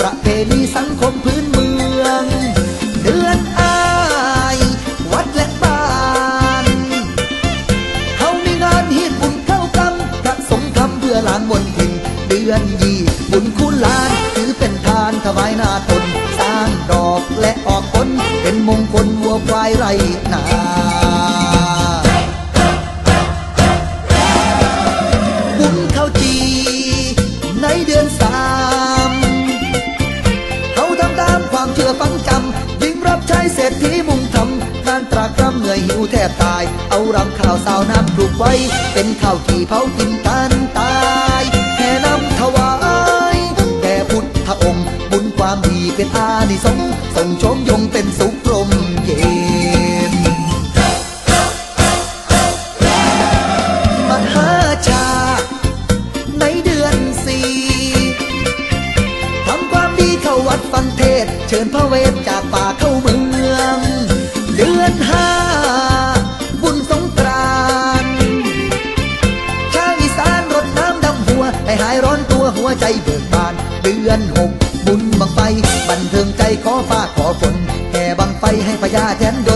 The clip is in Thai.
ประเพณีสังคมพื้นเมือง เดือนอาย วัดและบ้านเฮามีงานฮีดบุญเข้ากำพระสงฆ์ทำเพื่อลางมนทินเดือนยี่บุญคุณลานถือเป็นทานถวายนาตน สร้างดอกและออกผลเป็นมงคลวัวควายไรนาำยิงรับใช้เศรษฐีมุ่งทำงานตรากตรำเหนื่อยหิวแทบตาย เอารำข้าวสาวน้ำปลูกไว้ เป็นข้าวที่เผากินกันตายแห่น้ำถวายแด่พุทธองค์ บุญความดีเป็นอานิสงส์ส่งชมยงเป็นสุขลม วัดฟังเทศ เชิญพระเวทจากป่าเข้าเมือง เดือนห้าบุญสงกรานต์ชาวอีสานรดน้ำดำหัว ให้หายร้อนตัวหัวใจเบิกบาน เดือนหกบุญบังไฟ บันเทิงใจขอฟ้าขอฝนแห่บังไฟให้พญาแทนดนบังเกิด